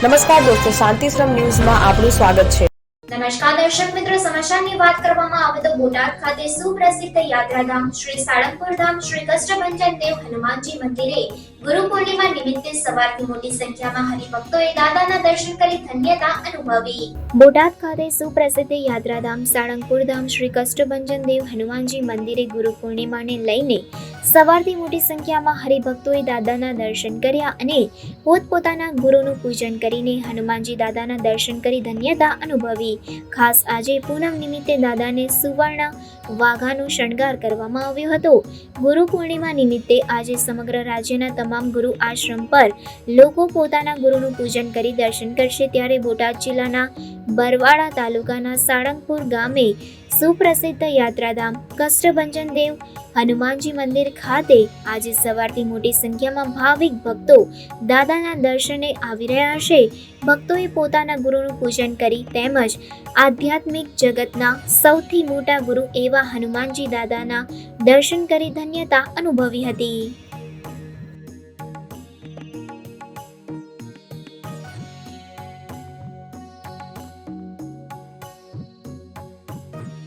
નમસ્કાર દોસ્તો શાંતિશ્રમ ન્યૂઝમાં આપનું સ્વાગત છે. નમસ્કાર દર્શક મિત્રો સમાચારની વાત કરવામાં આવે તો બોટાદ ખાતે સુપ્રસિદ્ધ યાત્રાધામ શ્રી સાળંગપુર ધામ શ્રી કષ્ટભંજન દેવ હનુમાનજી મંદિરે ગુરુ પૂર્ણિમા નિમિત્તે સવારથી મોટી સંખ્યામાં હરિભક્તોએ દાદાના દર્શન કરી ધન્યતા અનુભવી. બોટાદ ખાતે સુપ્રસિદ્ધ યાત્રાધામ સાળંગપુર ધામ શ્રી કષ્ટભંજન દેવ હનુમાનજી મંદિરે ગુરુ પૂર્ણિમાને લઈને સવારથી મોટી સંખ્યામાં હરિભક્તોએ દાદાના દર્શન કર્યા અને પોતપોતાના ગુરુનું પૂજન કરીને હનુમાનજી દાદાના દર્શન કરી ધન્યતા અનુભવી. ખાસ આજે પૂનમ નિમિત્તે દાદાને સુવર્ણ વાઘાનો શણગાર કરવામાં આવ્યો હતો. ગુરુ પૂર્ણિમા નિમિત્તે આજે સમગ્ર રાજ્યના તમામ ગુરુ આશ્રમ પર લોકો પોતાના ગુરુનું પૂજન કરી દર્શન કરશે. ત્યારે બોટાદ જિલ્લાના બરવાડા તાલુકાના સાળંગપુર ગામે સુપ્રસિદ્ધ યાત્રાધામ કષ્ટભંજન દેવ હનુમાનજી મંદિર ખાતે આજે સવારથી મોટી સંખ્યામાં ભાવિક ભક્તો દાદાના દર્શને આવી રહ્યા છે. ભક્તોએ પોતાના ગુરુનું પૂજન કરી તેમજ આધ્યાત્મિક જગતના સૌથી મોટા ગુરુ એવા હનુમાનજી દાદાના દર્શન કરી ધન્યતા અનુભવી હતી.